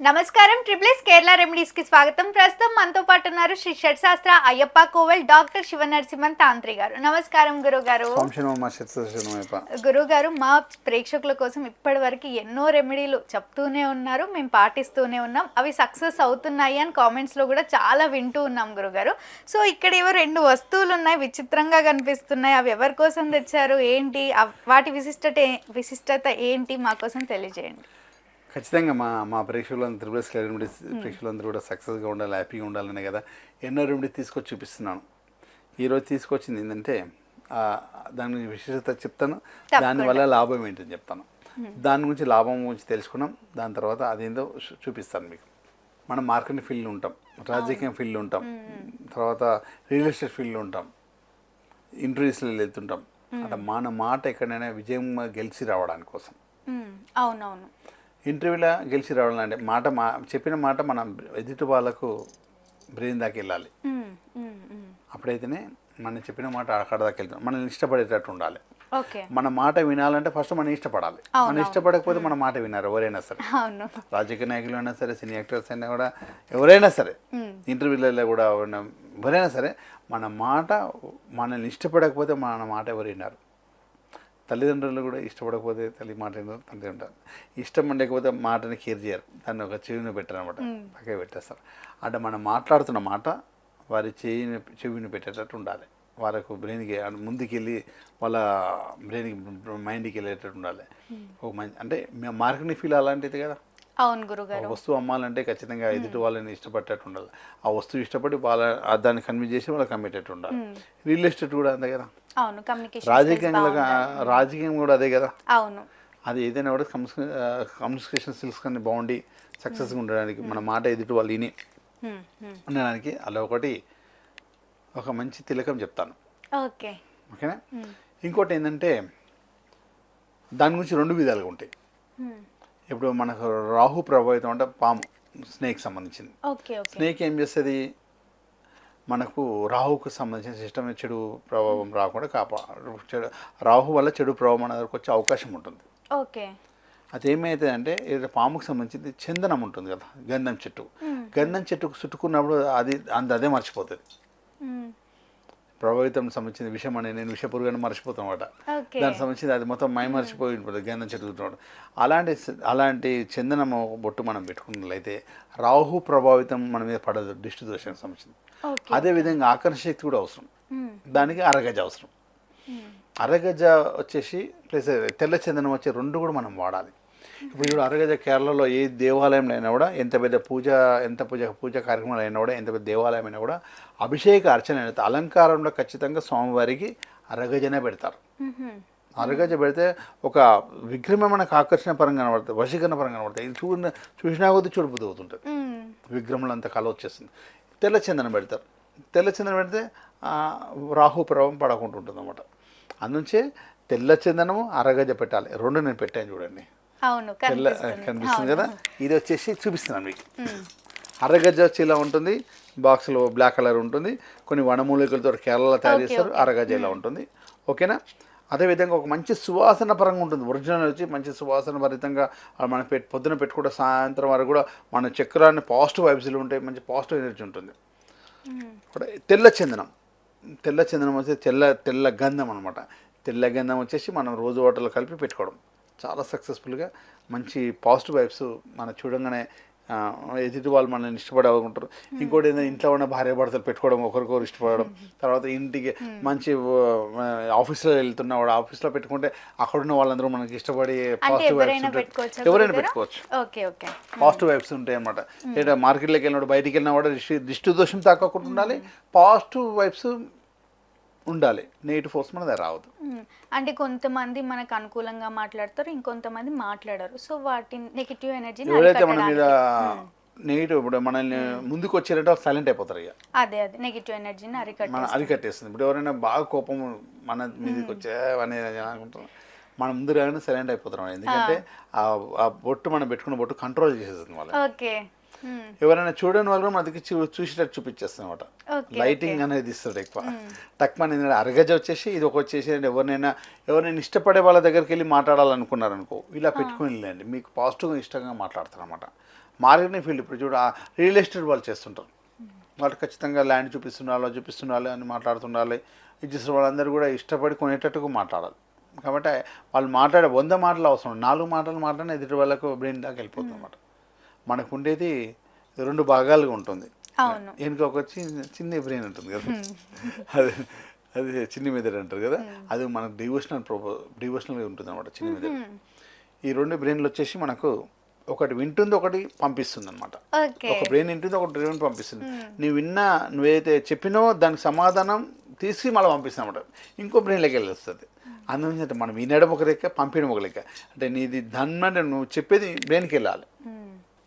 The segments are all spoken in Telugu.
నమస్కారం. ట్రిపుల్స్ కేరళ రెమెడీస్కి స్వాగతం. ప్రస్తుతం మనతో పాటు ఉన్నారు శ్రీ షట్శాస్త్ర అయ్యప్ప కోవెల్ డాక్టర్ శివ నరసింహన్ తాంత్రి గారు. నమస్కారం గురుగారు సంశనమా శతశనమైప గురువు గారు మా ప్రేక్షకుల కోసం ఇప్పటి వరకు ఎన్నో రెమెడీలు చెప్తూనే ఉన్నారు. మేము పాటిస్తూనే ఉన్నాం. అవి సక్సెస్ అవుతున్నాయి అని కామెంట్స్లో కూడా చాలా వింటూ ఉన్నాం గురుగారు సో ఇక్కడ ఏవో రెండు వస్తువులు ఉన్నాయి విచిత్రంగా కనిపిస్తున్నాయి. అవి ఎవరి కోసం తెచ్చారు? ఏంటి? వాటి విశిష్టత విశిష్టత ఏంటి? మా కోసం తెలియజేయండి. ఖచ్చితంగా మా మా ప్రేక్షకులందరూ త్రిపుల్స్ రెమెడీస్ ప్రేక్షకులందరూ కూడా సక్సెస్గా ఉండాలి హ్యాపీగా ఉండాలనే కదా ఎన్నో రెమెడీ తీసుకొచ్చి చూపిస్తున్నాను. ఈరోజు తీసుకొచ్చింది ఏంటంటే దాని విశేషత చెప్తాను దానివల్ల లాభం ఏంటని చెప్తాను. దాని గురించి లాభం గురించి తెలుసుకున్నాం దాని తర్వాత అదేందో చూపిస్తాను మీకు. మనం మార్కెటింగ్ ఫీల్డ్ ఉంటాం రాజకీయ ఫీల్డ్ ఉంటాం తర్వాత రియల్ ఎస్టేట్ ఫీల్డ్ ఉంటాం ఇంటర్వ్యూస్లో వెళ్తుంటాం. అట్లా మన మాట ఎక్కడైనా విజయం గెలిచి రావడానికి కోసం అవునవును. ఇంటర్వ్యూలో గెలిచి రావాలంటే మాట మా చెప్పిన మాట మన ఎదుటి వాళ్ళకు బ్రెయిన్ దాకా వెళ్ళాలి. అప్పుడైతేనే మనం చెప్పిన మాట అక్కడ దాకా వెళ్తాం. మనల్ని ఇష్టపడేటట్టు ఉండాలి. మన మాట వినాలంటే ఫస్ట్ మనం ఇష్టపడాలి. మనం ఇష్టపడకపోతే మన మాట వినారు ఎవరైనా సరే. రాజకీయ నాయకులు అయినా సరే సినీ యాక్టర్స్ అయినా కూడా ఎవరైనా సరే ఇంటర్వ్యూలలో కూడా ఎవరైనా సరే మన మాట మనల్ని ఇష్టపడకపోతే మన మాట ఎవరు విన్నారు తల్లిదండ్రులు కూడా ఇష్టపడకపోతే తల్లి మాట తండ్రి ఉంటారు ఇష్టం ఉండకపోతే మాటని కేర్ చేయరు. దాన్ని ఒక చెవిని పెట్టారు అనమాట పక్కన పెట్టేస్తారు. అంటే మనం మాట్లాడుతున్న మాట వారి చెవిని చెవిని పెట్టేటట్టు ఉండాలి. వాళ్ళకు బ్రెయిన్కి ముందుకెళ్ళి వాళ్ళ బ్రెయిన్కి మైండ్కి వెళ్ళేటట్టు ఉండాలి. ఒక మంచి అంటే మార్కెటింగ్ ఫీల్ అలాంటిది కదా. అవును గురుగారు. వస్తువు అమ్మాలంటే ఖచ్చితంగా ఎదుటి వాళ్ళని ఇష్టపడేటట్టు ఉండాలి ఆ వస్తువు ఇష్టపడి వాళ్ళ దాన్ని కన్విన్స్ చేసి వాళ్ళకి అమ్మేటట్టు ఉండాలి రియల్ ఎస్టేట్ కూడా అంతే కదా? అవును కమ్యూనికేషన్ రాజకీయంగా రాజకీయం కూడా అదే కదా? అవును. అది ఏదైనా కూడా కమ్యూనికేషన్ స్కిల్స్ కానీ బాగుండి సక్సెస్గా ఉండడానికి మన మాట ఎదుటి వాళ్ళు విని. ఉండడానికి అలా ఒకటి ఒక మంచి తిలకం చెప్తాను. ఓకే. ఓకేనా? ఇంకోటి ఏంటంటే దాని గురించి రెండు విధాలుగా ఉంటాయి. ఇప్పుడు మనకు రాహు ప్రభావితం అంటే పాము స్నేక్ సంబంధించింది. స్నేక్ ఏం చేస్తుంది? మనకు రాహుకు సంబంధించిన సిస్టమ్ చెడు ప్రభావం రాకుండా కాపా చెడు రాహు వల్ల చెడు ప్రభావం అనేది వచ్చే అవకాశం ఉంటుంది. ఓకే. అది ఏదో పాముకు సంబంధించింది చందనం ఉంటుంది కదా గంధం చెట్టు. గంధం చెట్టుకు చుట్టుకున్నప్పుడు అది అంత అదే మర్చిపోతుంది. ప్రభావితం సంబంధించిన విషయం అని నేను విషపురుగానే మర్చిపోతాను అనమాట ఓకే. దానికి సంబంధించి అది మొత్తం మై మర్చిపోయి ఉంటుంది గంధం చెట్టుకుంటున్నాడు అలాంటి అలాంటి చందనము బొట్టు మనం పెట్టుకున్నట్లయితే రాహు ప్రభావితం మన మీద పడదు దిష్టి దోషానికి సంబంధించింది అదేవిధంగా ఆకర్షణ శక్తి కూడా అవసరం. దానికి అరగజ అవసరం. అరగజ వచ్చేసి ప్లస్ తెల్ల చందనం వచ్చే రెండు కూడా మనం వాడాలి. ఇప్పుడు ఇప్పుడు అరగజ కేరళలో ఏ దేవాలయంలో అయినా కూడా ఎంత పెద్ద పూజ ఎంత పూజ పూజ కార్యక్రమాలు అయినా కూడా ఎంత పెద్ద దేవాలయం అయినా కూడా అభిషేక అర్చన అయితే అలంకారంలో ఖచ్చితంగా స్వామివారికి అరగజనే పెడతారు. అరగజ పెడితే ఒక విగ్రహం మనకు ఆకర్షణ పరంగా కనబడుతుంది వశీకరణ పరంగా కనబడుతుంది ఇది చూడ చూసినా కొద్దీ చూడబుద్ధి అవుతుంటుంది. విగ్రహంలో అంత కళ వచ్చేస్తుంది తెల్ల చందనం పెడతారు. తెల్ల చందనం పెడితే రాహు ప్రభావం పడకుండా ఉంటుంది అనమాట అందుంచే తెల్ల చందనము అరగజ పెట్టాలి. రెండు నేను పెట్టాను చూడండి. అవును కనిపిస్తుంది. కదా? ఇది వచ్చేసి చూపిస్తున్నాను మీకు. అరగజ వచ్చి ఇలా ఉంటుంది బాక్స్లో బ్లాక్ కలర్ ఉంటుంది కొన్ని వనమూలికలతో కేరళలో తయారు చేస్తారు అరగజ ఇలా ఉంటుంది. ఓకేనా? అదేవిధంగా ఒక మంచి సువాసన పరంగా ఉంటుంది ఒరిజినల్ వచ్చి మంచి సువాసన భరితంగా మనం పెట్ పొద్దున పెట్టుకుంటే సాయంత్రం వరకు కూడా మన చక్రాన్ని పాజిటివ్ వైబ్స్లో ఉంటాయి మంచి పాజిటివ్ ఎనర్జీ ఉంటుంది. తెల్ల చందనం. తెల్ల చందనం వచ్చి తెల్ల తెల్ల గంధం అనమాట తెల్ల గంధం వచ్చేసి మనం రోజు వాటర్లో కలిపి పెట్టుకోవడం. చాలా సక్సెస్ఫుల్గా మంచి పాజిటివ్ వైబ్స్ మనం చూడంగానే ఎదుటి వాళ్ళు మనల్ని ఇష్టపడాలనుకుంటారు ఇంకోటి ఏంటంటే ఇంట్లో ఉన్న భార్య భర్తలు పెట్టుకోవడం ఒకరికొకరు ఇష్టపడడం. తర్వాత ఇంటికి మంచి ఆ, ఆఫీస్లో వెళ్తున్న వాడు ఆఫీస్లో పెట్టుకుంటే అక్కడున్న వాళ్ళందరూ మనకి ఇష్టపడి పాజిటివ్ వైబ్స్ ఉంటాయి. పెట్టుకోవచ్చా ఎవరైనా? పెట్టుకోవచ్చు. Okay okay. పాజిటివ్ వైబ్స్ ఉంటాయి అనమాట లేదా మార్కెట్లోకి వెళ్ళినప్పుడు బయటికి వెళ్ళినా కూడా దిష్టి దిష్టి దోషం తాకకుండా ఉండాలి. పాజిటివ్ వైబ్స్ ఉండాలి. నెగిటివ్ ఫోర్స్ మన దగ్గర రావద్దు. అంటే కొంతమంది మనకు అనుకూలంగా మాట్లాడతారు ఇంకొంతమంది మాట్లాడరు. సో వాటి నెగిటివ్ ఎనర్జీని ఎవరైతే మన మీద నెగిటివ్ ఇప్పుడు మనల్ని ముందుకు వచ్చారంటే సైలెంట్ అయిపోతారు ఇక. అదే అదే. నెగిటివ్ ఎనర్జీని అరికట్ట మన అరికట్టేస్తుంది. ఇప్పుడు ఎవరైనా బాగా కోపం మన మీదకి వచ్చే అని అనుకుంటాం మన ముందు రాగానే సైలెంట్ అయిపోతాం. ఎందుకంటే ఆ. బొట్టు మనం పెట్టుకున్న బొట్టు కంట్రోల్ చేసేస్తుంది వాళ్ళు. ఓకే. ఎవరైనా చూడని వాళ్ళు కూడా మనకి చూసేటట్టు చూపించేస్తాం అనమాట లైటింగ్ అనేది ఇస్తుంది ఎక్కువ. తక్కువ ఏంటంటే అరగజ వచ్చేసి ఇది ఒక వచ్చేసి ఎవరినైనా ఎవరైనా ఇష్టపడే వాళ్ళ దగ్గరికి వెళ్ళి మాట్లాడాలనుకున్నారనుకో ఇలా పెట్టుకుని వెళ్ళండి. మీకు పాజిటివ్గా ఇష్టంగా మాట్లాడతారు అనమాట మార్కెటింగ్ ఫీల్డ్ ఇప్పుడు చూడ రియల్ ఎస్టేట్ వాళ్ళు చేస్తుంటారు. వాళ్ళు ఖచ్చితంగా ల్యాండ్ చూపిస్తుండాలి చూపిస్తుండాలి అని మాట్లాడుతుండాలి. ఇచ్చేసిన వాళ్ళందరూ కూడా ఇష్టపడి కొనేటట్టుగా మాట్లాడాలి. కాబట్టి వాళ్ళు మాట్లాడే వంద మాటలు అవసరం. నాలుగు మాటలు మాట్లాడిన ఎదుటి వాళ్ళకు బ్రెయిన్ దాకా వెళ్ళిపోతుంది అనమాట మనకు ఉండేది రెండు భాగాలుగా ఉంటుంది. వెనుక ఒక చిన్న చిన్న బ్రెయిన్ ఉంటుంది కదా. అది అది చిన్ని మెదడు అంటారు కదా. అది మనకు డివోషనల్ ప్రొపో డివోషనల్గా ఉంటుంది అనమాట చిన్ని మెదడు ఈ రెండు బ్రెయిన్లు వచ్చేసి మనకు ఒకటి వింటుంది ఒకటి పంపిస్తుంది అనమాట ఒక బ్రెయిన్ వింటుంది ఒక బ్రెయిన్ పంపిస్తుంది. నువ్వు విన్నా నువ్వైతే చెప్పినావో దానికి సమాధానం తీసి మళ్ళీ పంపిస్తుంది అనమాట ఇంకో బ్రెయిన్లోకి వెళ్ళొస్తుంది. అందుకని మనం వినడం ఒక లెక్క పంపించడం ఒక లెక్క. అంటే నీది అంటే నువ్వు చెప్పేది బ్రెయిన్కి వెళ్ళాలి.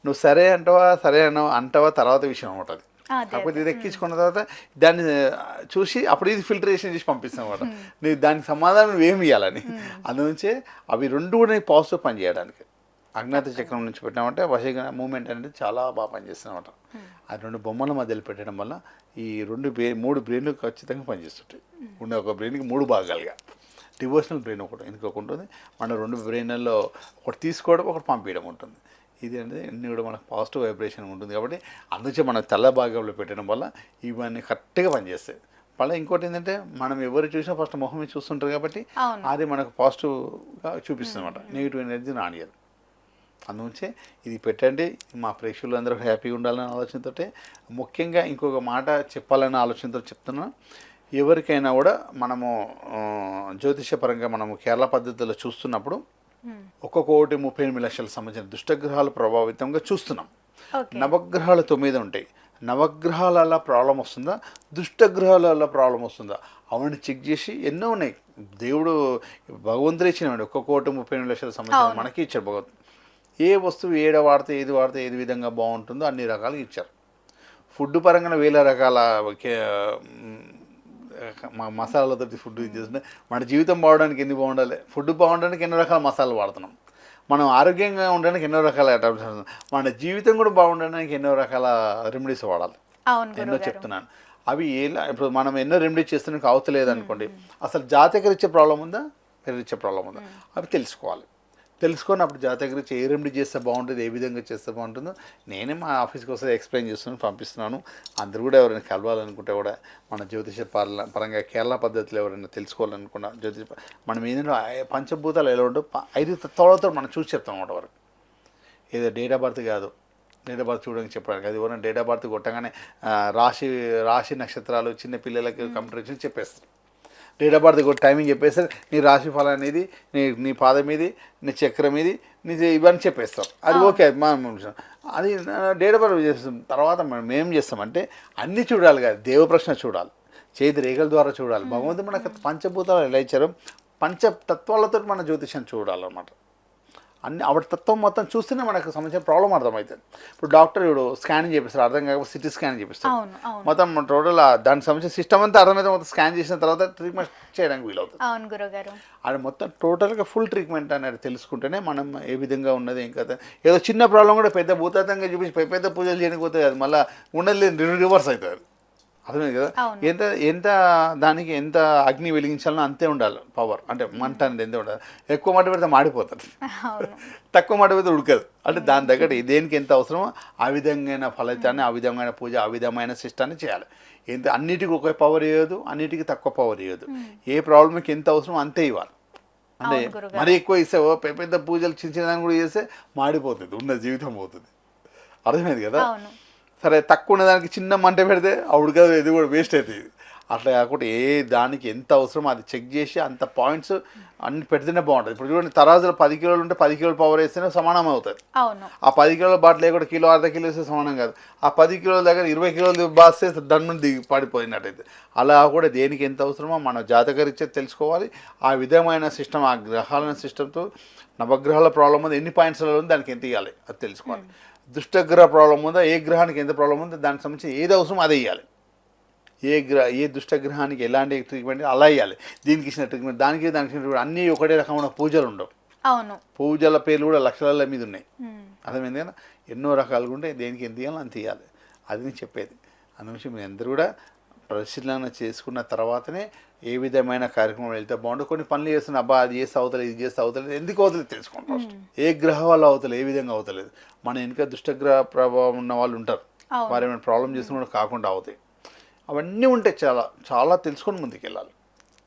నువ్వు సరే అంటావా సరే అన్నావా అంటావా తర్వాత విషయం అనమాట అది. అదే కాకపోతే ఇది ఎక్కించుకున్న తర్వాత దాన్ని చూసి అప్పుడు ఇది ఫిల్టరేషన్ చేసి పంపిస్తాం అనమాట నీ దానికి సమాధానం నువ్వేమి ఇవ్వాలని అందునుంచే అవి రెండు కూడా పాజిటివ్ పని చేయడానికి. అజ్ఞాత చక్రం నుంచి పెట్టామంటే వశీకరణ మూమెంట్ అనేది చాలా బాగా పనిచేస్తుంది అనమాట ఆ రెండు బొమ్మల మధ్యలో పెట్టడం వల్ల ఈ రెండు బ్రెయిన్ మూడు బ్రెయిన్లు ఖచ్చితంగా పనిచేస్తుంటాయి. ఉన్న ఒక బ్రెయిన్కి మూడు భాగాలుగా. డివోషనల్ బ్రెయిన్ ఒకటి ఇంకొక ఉంటుంది? మన రెండు బ్రెయిన్లలో ఒకటి తీసుకోవడం ఒకటి పంపించడం ఉంటుంది. ఇది అనేది అన్ని కూడా మనకు పాజిటివ్ వైబ్రేషన్ ఉంటుంది కాబట్టి అందుచే మన తెల్ల భాగంలో పెట్టడం వల్ల ఇవన్నీ కరెక్ట్గా పనిచేస్తాయి. మళ్ళీ ఇంకోటి ఏంటంటే మనం ఎవరు చూసినా ఫస్ట్ మొహం మీద చూస్తుంటారు కాబట్టి. అది మనకు పాజిటివ్గా చూపిస్తుంది అనమాట నెగిటివ్ ఎనర్జీ రానియదు అందుంచే ఇది పెట్టండి మా ప్రేక్షకులు అందరూ హ్యాపీగా ఉండాలనే ఆలోచనతో ముఖ్యంగా ఇంకొక మాట చెప్పాలనే ఆలోచనతో చెప్తున్నాను ఎవరికైనా కూడా మనము జ్యోతిషపరంగా మనము కేరళ పద్ధతిలో చూస్తున్నప్పుడు ఒక్కొక్క కోటి ముప్పై ఎనిమిది లక్షల సంబంధించిన దుష్టగ్రహాలు ప్రభావితంగా చూస్తున్నాం. నవగ్రహాలు తొమ్మిది ఉంటాయి. నవగ్రహాల ప్రాబ్లం వస్తుందా? దుష్టగ్రహాల ప్రాబ్లం వస్తుందా? అవన్నీ చెక్ చేసి ఎన్నో ఉన్నాయి. దేవుడు భగవంతుడు ఇచ్చినవాడు. ఒక్క కోటి ముప్పై ఎనిమిది లక్షల సంబంధించిన మనకి ఇచ్చాడు భగవంతుడు. ఏ వస్తువు ఏడ వాడితే ఏది వాడితే ఏది విధంగా బాగుంటుందో అన్ని రకాలుగా ఇచ్చారు. ఫుడ్ పరంగా వేల రకాల మ- మసాలాలతో ఫుడ్ ఇది చేస్తుంటే మన జీవితం బాగడానికి ఎన్ని బాగుండాలి? ఫుడ్ బాగుండడానికి ఎన్నో రకాల మసాలాలు వాడుతున్నాం. మనం ఆరోగ్యంగా ఉండడానికి ఎన్నో రకాల. మన జీవితం కూడా బాగుండడానికి ఎన్నో రకాల రెమెడీస్ వాడాలి. ఎన్నో చెప్తున్నాను. అవి ఎలా ఇప్పుడు మనం ఎన్నో రెమెడీ చేస్తున్నానికి అవతలేదు అనుకోండి. అసలు జాతకరీత్యా ప్రాబ్లం ఉందా? పెరిగిచ్చే ప్రాబ్లం ఉందా? అవి తెలుసుకోవాలి. తెలుసుకొని అప్పుడు జాతకరీత్యా ఏ రెమెడీ చేస్తే బాగుంటుంది ఏ విధంగా చేస్తే బాగుంటుందో నేనే మా ఆఫీస్కి వస్తే ఎక్స్ప్లెయిన్ చేస్తున్నాను పంపిస్తున్నాను. అందరూ కూడా ఎవరైనా కలవాలనుకుంటే కూడా మన జ్యోతిష పర- పరంగా కేరళ పద్ధతిలో ఎవరైనా తెలుసుకోవాలనుకున్నా జ్యోతిష మనం ఏంటంటే పంచభూతాలు ఎలా ఉంటో ఐదు తత్వాలతో మనం చూసి చెప్తాం అన్నమాట వరకు. ఏదో డేట్ ఆఫ్ బర్త్ కాదు. డేట్ ఆఫ్ బర్త్ చూడడానికి చెప్పడానికి అది ఎవరైనా డేట్ ఆఫ్ బర్త్ కొట్టగానే రాశి రాశి నక్షత్రాలు చిన్న పిల్లలకి కంప్యూటర్ చెప్పేస్తారు. డేట్ ఆఫ్ బర్త్ కొట్టి టైమింగ్ చెప్పేస్తారు. నీ రాశి ఫలం అనేది నీ నీ పాదం ఇది నీ చక్రం ఇది నీ ఇవన్నీ చెప్పేస్తాం. అది ఓకే అది మనం అది డేట్ ఆఫ్ బర్త్ చేస్తాం. తర్వాత మనం ఏం చేస్తామంటే అన్నీ చూడాలి కదా. దేవ ప్రశ్న చూడాలి. చేతి రేఖల ద్వారా చూడాలి. భగవంతుడు మనకు పంచభూతాలు ఎలా ఇచ్చారో పంచతత్వాలతో మన జ్యోతిషం చూడాలన్నమాట. అన్ని ఆవిడ తత్వం మొత్తం చూస్తేనే మనకు సంబంధించిన ప్రాబ్లం అర్థమవుతుంది. ఇప్పుడు డాక్టర్ ఇప్పుడు స్కానింగ్ చేపిస్తారు అర్థం కాకపోతే సిటీ స్కాన్ చేపిస్తారు. మొత్తం టోటల్ దానికి సంబంధించిన సిస్టమ్ అంతా అర్థమైతే మొత్తం స్కాన్ చేసిన తర్వాత ట్రీట్మెంట్ చేయడానికి వీలవుతుంది. అవును గురుగారు. అది మొత్తం టోటల్గా ఫుల్ ట్రీట్మెంట్ అనేది తెలుసుకుంటేనే మనం ఏ విధంగా ఉన్నది ఏం కదా ఏదో చిన్న ప్రాబ్లం కూడా పెద్ద భూతాతంగా చూపించి పెద్ద పెద్ద పూజలు చేయకపోతే అది మళ్ళీ ఉండదు రివర్స్ అవుతుంది. అర్థమైంది కదా. ఎంత ఎంత దానికి ఎంత అగ్ని వెలిగించాలనో అంతే ఉండాలి పవర్ అంటే మంట అనేది ఎంత ఉండాలి. ఎక్కువ మంట పెడితే మాడిపోతుంది తక్కువ మాట మీద ఉడకదు. అంటే దాని దగ్గర దేనికి ఎంత అవసరమో ఆ విధమైన ఫలితాన్ని ఆ విధమైన పూజ ఆ విధమైన సిస్టాన్ని చేయాలి. ఎంత అన్నిటికీ ఒక పవర్ ఇవ్వదు అన్నిటికీ తక్కువ పవర్ ఇవ్వదు ఏ ప్రాబ్లంకి ఎంత అవసరమో అంతే ఇవ్వాలి. అంటే. మరీ ఎక్కువ ఇస్తే పెద్ద పెద్ద పూజలు చిన్న చిన్న దాన్ని కూడా చేస్తే మాడిపోతుంది ఉన్న జీవితం పోతుంది. అర్థమైంది కదా? సరే తక్కువ ఉన్నదానికి చిన్న మంట పెడితే అప్పుడు కదా ఇది కూడా వేస్ట్ అవుతుంది. అట్లా కాకుండా ఏ దానికి ఎంత అవసరమో అది చెక్ చేసి అంత పాయింట్స్ అన్ని పెడితేనే బాగుంటుంది. ఇప్పుడు చూడండి తరాజులు పది కిలోలు ఉంటే పది కిలోలు పవర్ వేస్తేనే సమానం అవుతుంది. ఆ పది కిలోల బాటిల్ లేకుండా కిలో అర్ధ కిలో వేస్తే సమానం కాదు. ఆ పది కిలోల దగ్గర ఇరవై కిలోలు బాస్తే దాని నుండి దిగి పడిపోయినట్టయితే. అలా కూడా దేనికి ఎంత అవసరమో మన జాతకరీత్యా తెలుసుకోవాలి. ఆ విధమైన సిస్టమ్ ఆ గ్రహాల సిస్టమ్తో నవగ్రహాల ప్రాబ్లం ఉంది ఎన్ని పాయింట్స్లలో ఉంది దానికి ఎంత ఇవ్వాలి అది తెలుసుకోవాలి. దుష్టగ్రహ ప్రాబ్లం ఉందా? ఏ గ్రహానికి ఎంత ప్రాబ్లం ఉందో దానికి సంబంధించి ఏది అవసరం అదే ఇవ్వాలి ఏ గ్రహ ఏ దుష్టగ్రహానికి ఎలాంటి ట్రీట్మెంట్ అలా ఇవ్వాలి దీనికి ఇచ్చిన ట్రీట్మెంట్ దానికి దానికి ఇచ్చిన treatment అన్నీ ఒకటే రకమైన పూజలు ఉండవు. అవును. పూజల పేర్లు కూడా లక్షల మీద ఉన్నాయి. అర్థమైంది కదా? ఎన్నో రకాలుగా ఉంటాయి. దేనికి ఎంత ఇవ్వాలో అంత ఇవ్వాలి అది నేను చెప్పేది. అందుగురించి మీరు అందరూ కూడా పరిశీలన చేసుకున్న తర్వాతనే ఏ విధమైన కార్యక్రమం వెళ్తే బాగుంటుంది కొన్ని పనులు చేస్తున్న అబ్బా అది చేస్తే అవుతలేదు ఇది చేస్తే అవుతలేదు ఎందుకు అవుతలేదు తెలుసుకోండి ఫస్ట్ ఏ గ్రహం వల్ల అవుతలేదు ఏ విధంగా అవుతలేదు. మన వెనుక దుష్టగ్రహ ప్రభావం ఉన్న వాళ్ళు ఉంటారు. వారు ఏమైనా ప్రాబ్లం చేసుకున్న కాకుండా అవుతాయి అవన్నీ ఉంటాయి చాలా చాలా తెలుసుకొని ముందుకు వెళ్ళాలి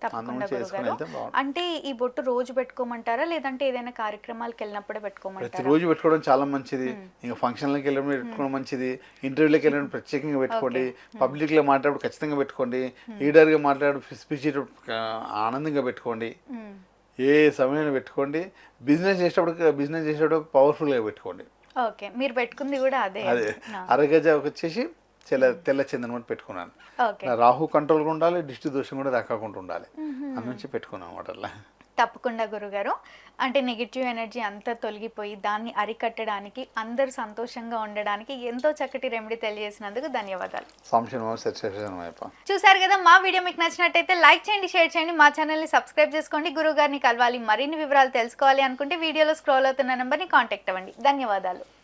తప్పకుండా గురుగారు. అంటే ఈ బొట్టు రోజు పెట్టుకోమంటారా? లేదంటే ఏదైనా కార్యక్రమాలకు వెళ్ళినప్పుడే పెట్టుకోమంటారా? ప్రతిరోజు పెట్టుకోవడం చాలా మంచిది. ఇంకా ఫంక్షన్లకు వెళ్ళినప్పుడు పెట్టుకోవడం మంచిది. ఇంటర్వ్యూలకు వెళ్ళినప్పుడు ప్రత్యేకంగా పెట్టుకోండి. పబ్లిక్లో మాట్లాడేటప్పుడు ఖచ్చితంగా పెట్టుకోండి. లీడర్గా మాట్లాడే స్పీచ్ ఆనందంగా పెట్టుకోండి. ఏ సమయంలో పెట్టుకోండి. బిజినెస్ చేసేటప్పుడు బిజినెస్ చేసేటప్పుడు పవర్ఫుల్గా పెట్టుకోండి. ఓకే. మీరు పెట్టుకుంది కూడా అదే. అదే. అరగజ వచ్చేసి తెల్ల తెల్ల చందనం పెట్టుకున్నాను. ఓకే. నా రాహు కంట్రోల్గా ఉండాలి దిష్టి దోషం కూడా దక్కకుండా ఉండాలి. అని నుంచి పెట్టుకున్నాను అట్లా. తప్పకుండా గురుగారు. అంటే నెగిటివ్ ఎనర్జీ అంతా తొలగిపోయి దాన్ని అరికట్టడానికి అందరూ సంతోషంగా ఉండడానికి ఎంతో చక్కటి రెమెడీ తెలియజేసినందుకు ధన్యవాదాలు. చూసారు కదా మా వీడియో మీకు నచ్చినట్టయితే లైక్ చేయండి షేర్ చేయండి మా ఛానల్ని సబ్స్క్రైబ్ చేసుకోండి గురువు గారిని కలవాలి మరిన్ని వివరాలు తెలుసుకోవాలి అనుకుంటే వీడియోలో స్క్రోల్ అవుతున్న నెంబర్ని కాంటాక్ట్ అవ్వండి. ధన్యవాదాలు.